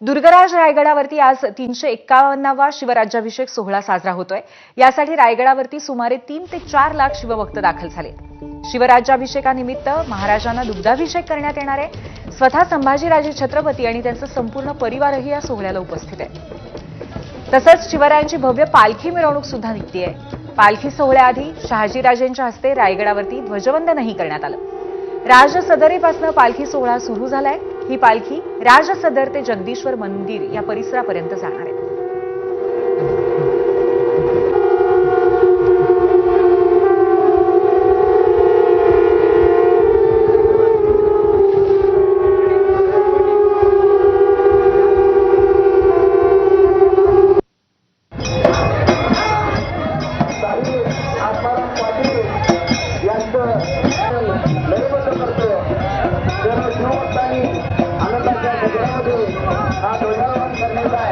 दुर्गराज रायगडावरती आज तीनशे एक्कावन्नावा शिवराज्याभिषेक सोहळा साजरा होतोय. यासाठी रायगडावरती सुमारे तीन ते चार लाख शिवभक्त दाखल झाले. शिवराज्याभिषेकानिमित्त महाराजांना दुग्धाभिषेक करण्यात येणार आहे. स्वतः संभाजीराजे छत्रपती आणि त्यांचा संपूर्ण परिवारही या सोहळ्याला उपस्थित आहे. तसंच शिवरायांची भव्य पालखी मिरवणूक सुद्धा निघतीये. पालखी सोहळ्याआधी शहाजीराजेंच्या हस्ते रायगडावरती ध्वजवंदनही करण्यात आलं. राजसदरेपासून पालखी सोहळा सुरू झालाय. ही पालखी राजसदर ते जगदीश्वर मंदिर या परिसरापर्यंत जाणार आहे.